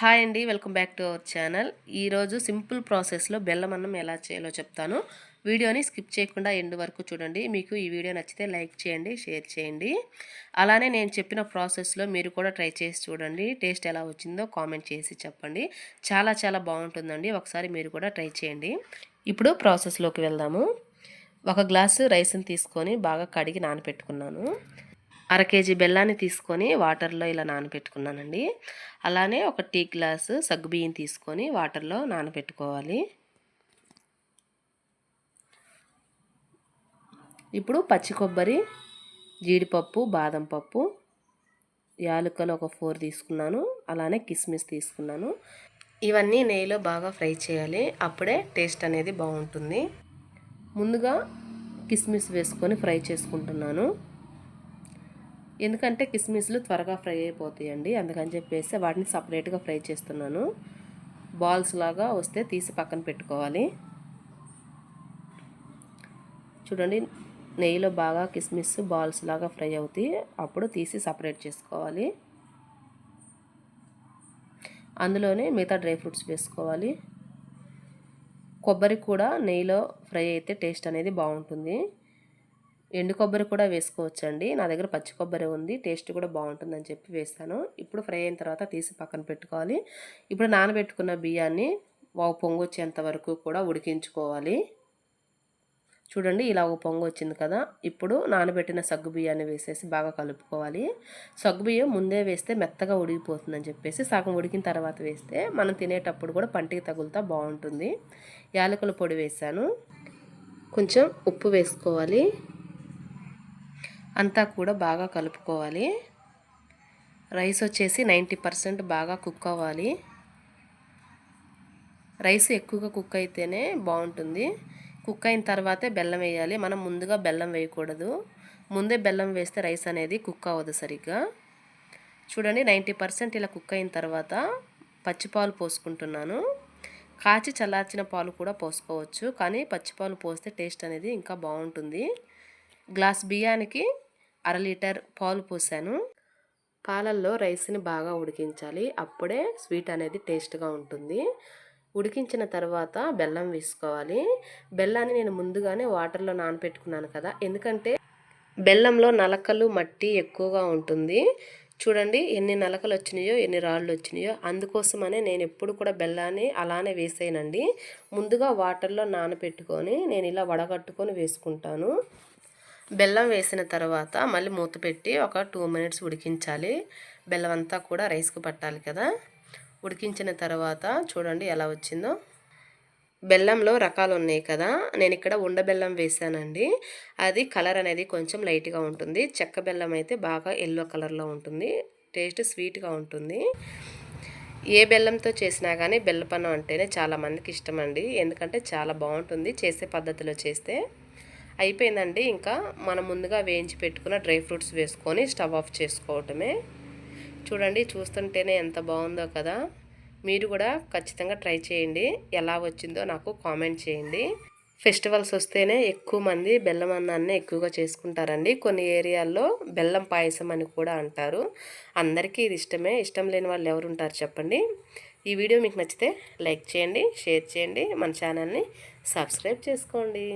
Hi అండి welcome back to our channel. ఈరోజు simple ప్రాసెస్లో బెల్లం అన్నం ఎలా చేయాలో చెప్తాను. వీడియోని స్కిప్ చేయకుండా ఎండ్ వరకు చూడండి. మీకు ఈ వీడియో నచ్చితే లైక్ చేయండి షేర్ చేయండి. అలానే నేను చెప్పిన ప్రాసెస్లో మీరు కూడా ట్రై చేసి చూడండి. టేస్ట్ ఎలా వచ్చిందో కామెంట్ చేసి చెప్పండి. చాలా చాలా బాగుంటుందండి. ఒకసారి మీరు కూడా ట్రై చేయండి. ఇప్పుడు ప్రాసెస్లోకి వెళ్దాము. ఒక గ్లాసు రైస్ని తీసుకొని బాగా కడిగి నానపెట్టుకున్నాను. అర కేజీ బెల్లాన్ని తీసుకొని వాటర్లో ఇలా నానబెట్టుకున్నానండి. అలానే ఒక టీ గ్లాసు సగ్గుబియ్యం తీసుకొని వాటర్లో నానబెట్టుకోవాలి. ఇప్పుడు పచ్చి కొబ్బరి జీడిపప్పు బాదం పప్పు యాలుకలు ఒక ఫోర్ తీసుకున్నాను. అలానే కిస్మిస్ తీసుకున్నాను. ఇవన్నీ నెయ్యిలో బాగా ఫ్రై చేయాలి. అప్పుడే టేస్ట్ అనేది బాగుంటుంది. ముందుగా కిస్మిస్ వేసుకొని ఫ్రై చేసుకుంటున్నాను. ఎందుకంటే కిస్మిస్లు త్వరగా ఫ్రై అయిపోతాయండి. అందుకని చెప్పేసి వాటిని సపరేట్గా ఫ్రై చేస్తున్నాను. బాల్స్ లాగా వస్తే తీసి పక్కన పెట్టుకోవాలి. చూడండి నెయ్యిలో బాగా కిస్మిస్ బాల్స్ లాగా ఫ్రై అవుతాయి. అప్పుడు తీసి సపరేట్ చేసుకోవాలి. అందులోనే మిగతా డ్రై ఫ్రూట్స్ వేసుకోవాలి. కొబ్బరి కూడా నెయ్యిలో ఫ్రై అయితే టేస్ట్ అనేది బాగుంటుంది. ఎండు కొబ్బరి కూడా వేసుకోవచ్చండి. నా దగ్గర పచ్చి కొబ్బరి ఉంది. టేస్ట్ కూడా బాగుంటుందని చెప్పి వేస్తాను ఇప్పుడు ఫ్రై అయిన తర్వాత తీసి పక్కన పెట్టుకోవాలి. ఇప్పుడు నానబెట్టుకున్న బియ్యాన్ని ఒక పొంగు వచ్చేంత వరకు కూడా ఉడికించుకోవాలి. చూడండి ఇలా ఒక పొంగు వచ్చింది కదా. ఇప్పుడు నానబెట్టిన సగ్గు బియ్యాన్ని వేసేసి బాగా కలుపుకోవాలి. సగ్గు బియ్యం ముందే వేస్తే మెత్తగా ఉడికిపోతుందని చెప్పేసి సగం ఉడికిన తర్వాత వేస్తే మనం తినేటప్పుడు కూడా పంటికి తగులుతా బాగుంటుంది. యాలకుల పొడి వేసాను కొంచెం ఉప్పు వేసుకోవాలి. అంతా కూడా బాగా కలుపుకోవాలి. రైస్ వచ్చేసి నైంటీ పర్సెంట్ బాగా కుక్ అవ్వాలి. రైస్ ఎక్కువగా కుక్ అయితేనే బాగుంటుంది. కుక్ అయిన తర్వాతే బెల్లం వేయాలి. మనం ముందుగా బెల్లం వేయకూడదు. ముందే బెల్లం వేస్తే రైస్ అనేది కుక్ అవ్వదు సరిగ్గా. చూడండి నైంటీ పర్సెంట్ ఇలా కుక్ అయిన తర్వాత పచ్చిపాలు పోసుకుంటున్నాను. కాచి చల్లార్చిన పాలు కూడా పోసుకోవచ్చు. కానీ పచ్చిపాలు పోస్తే టేస్ట్ అనేది ఇంకా బాగుంటుంది. గ్లాస్ బియ్యానికి అర లీటర్ పాలు పోసాను. పాలల్లో రైస్ని బాగా ఉడికించాలి. అప్పుడే స్వీట్ అనేది టేస్ట్గా ఉంటుంది. ఉడికించిన తర్వాత బెల్లం వేసుకోవాలి. బెల్లాన్ని నేను ముందుగానే వాటర్లో నానపెట్టుకున్నాను కదా! ఎందుకంటే బెల్లంలో నలకలు మట్టి ఎక్కువగా ఉంటుంది. చూడండి ఎన్ని నలకలు వచ్చినాయో ఎన్ని రాళ్ళు వచ్చినాయో. అందుకోసమనే నేను ఎప్పుడు కూడా బెల్లాన్ని అలానే వేసేయనండి. ముందుగా వాటర్లో నానపెట్టుకొని నేను ఇలా వడగట్టుకొని వేసుకుంటాను. బెల్లం వేసిన తర్వాత మళ్ళీ మూత పెట్టి ఒక టూ మినిట్స్ ఉడికించాలి. బెల్లం అంతా కూడా రైస్కి పట్టాలి కదా. ఉడికించిన తర్వాత చూడండి ఎలా వచ్చిందో. బెల్లంలో రకాలు ఉన్నాయి కదా. నేను ఇక్కడ ఉండబెల్లం వేసానండి. అది కలర్ అనేది కొంచెం లైట్గా ఉంటుంది. చెక్క బెల్లం అయితే బాగా ఎల్లో కలర్లో ఉంటుంది. టేస్ట్ స్వీట్గా ఉంటుంది. ఏ బెల్లంతో చేసినా కానీ బెల్లపన్నం అంటేనే చాలామందికి ఇష్టం అండి ఎందుకంటే చాలా బాగుంటుంది. చేసే పద్ధతిలో చేస్తే. అయిపోయిందండి. ఇంకా మనం ముందుగా వేయించి పెట్టుకున్న డ్రై ఫ్రూట్స్ వేసుకొని స్టవ్ ఆఫ్ చేసుకోవటమే. చూడండి చూస్తుంటేనే ఎంత బాగుందో కదా. మీరు కూడా ఖచ్చితంగా ట్రై చేయండి. ఎలా వచ్చిందో నాకు కామెంట్ చేయండి. ఫెస్టివల్స్ వస్తేనే ఎక్కువ మంది బెల్లం అన్నాన్ని ఎక్కువగా చేసుకుంటారండి. కొన్ని ఏరియాల్లో బెల్లం పాయసం అని కూడా అంటారు. అందరికీ ఇది ఇష్టమే. ఇష్టం లేని వాళ్ళు ఎవరు ఉంటారు చెప్పండి. ఈ వీడియో మీకు నచ్చితే లైక్ చేయండి షేర్ చేయండి. మన ఛానల్ని సబ్స్క్రైబ్ చేసుకోండి.